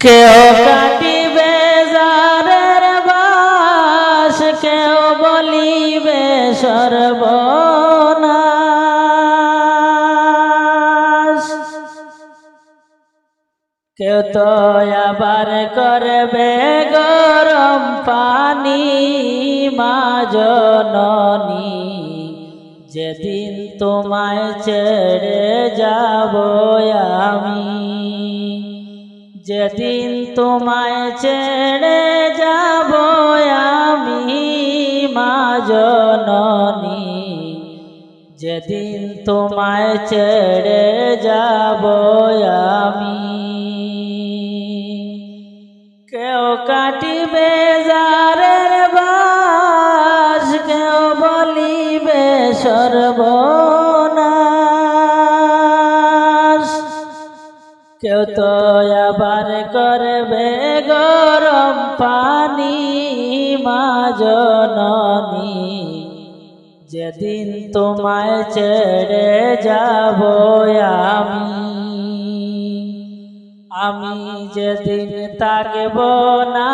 কেউ কাটিবে যারের বাস, কেউ বলিবে সর্বনাশ। কেউ তো আবার করবে গরম পানি, মা জননী, যেদিন তোমায় ছেড়ে যাব আমি। যেদিন তোমায় ছেড়ে যাব আমি মা জননী, যেদিন তোমায় ছেড়ে যাব আমি। কেউ কাটিবে যারের বাস, কেউ বলিবে সর্বনাশ কেউ তো আবার করবে গরম পানি মা জননী। যেদিন তোমায় ছেড়ে যাব আমি আমি যেদিন তাকব না,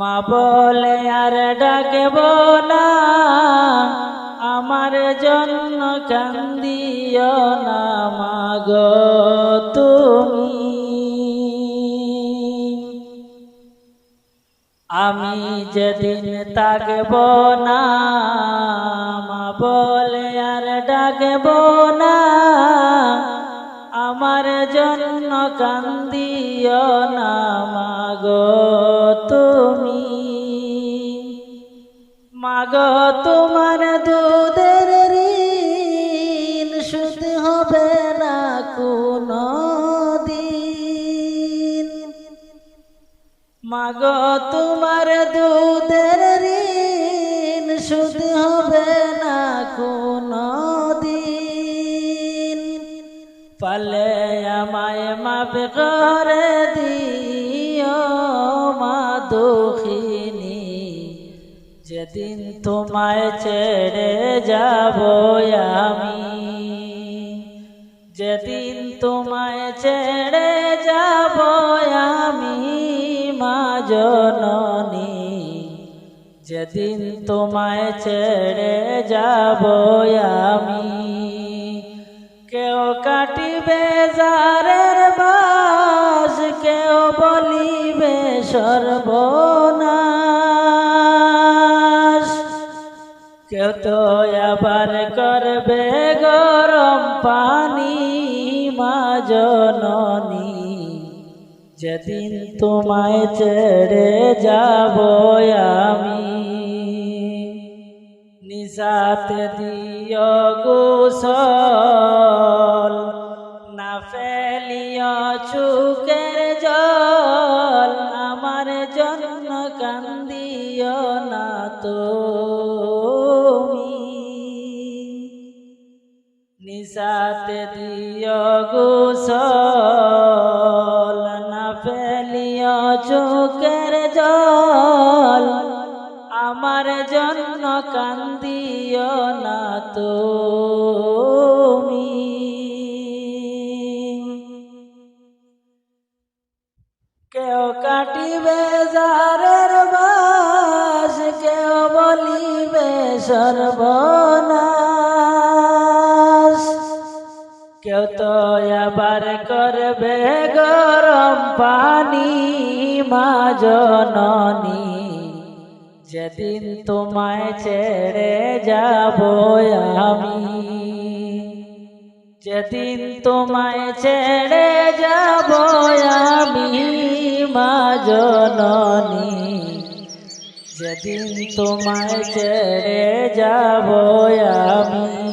মা বলে আর ডাকব না, আমার জন্য কান্দিও আমি যেদিন তাকব না, মা বলে আর ডাকব না। আমার জন্য কান্দিও না মাগো তুমি। মাগো তোমার মাগো তোমার দুধের ঋণ সুদ হবে না কোনো দিন পালে আমায় মাফ করে দিও, মা দুঃখিনী। যেদিন তোমায় ছেড়ে যাব আমি, যেদিন তোমায় ছেড়ে জননী, যেদিন তোমায় ছেড়ে যাব আমি। কেউ কাটিবে যারের বাস, কেউ বলিবে সর্বনাশ। কেউ তো আবার করবে গরম পানি, মা জননী। যেদিন তোমায় ছেড়ে যাব আমি নিশাতে দিও গোসল, না ফেলিও চুকের জল, আমার জন্য কান্দিও না তো নিশাতে দিও গোসল না ফেলিও চোখের জল, আমার জন্য কান্দিও না তুমি। কেউ কাটিবে যারের বাস, কেউ বলিবে সর্বনাশ কেউ তো আবার করবে গরম পানি মা জননী। যেদিন তোমায় ছেড়ে যাব আমি। যেদিন তোমায় ছেড়ে যাব আমি, মা জননী। যেদিন তোমায় ছেড়ে যাব আমি।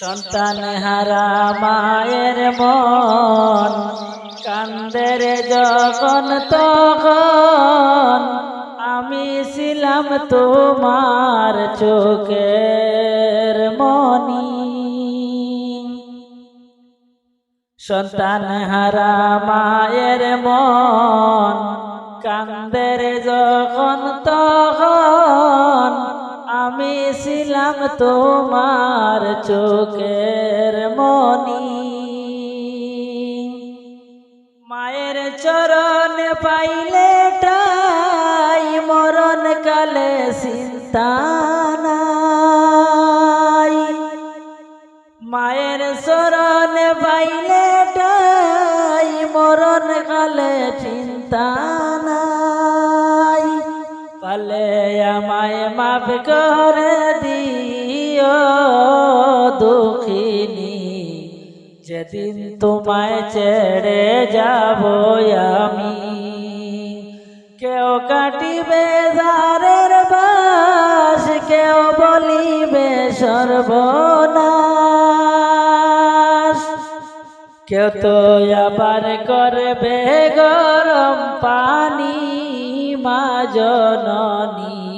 সন্তান হারা মায়ের মন, কান্দের যখন তখন আমি ছিলাম তোমার চোখের মনি। সন্তান হারা মায়ের মন, কান্দের যখন তখন আমি ছিলাম তোমার চোখের মনি। চরণে পাইলে ঠাই মরণ কালে চিন্তা নাই। মায়ের চরণ পাইলে ঠাই মরণ কালে চিন্তা আমায় মাফ করে দিও দুঃখিনী। যেদিন তোমায় ছেড়ে যাব আমি, কেউ কাটিবে জারের বাস, কেউ বলিবে সর্বনাশ। কেউ তো আবার করবে গরম পানি, মা জননী।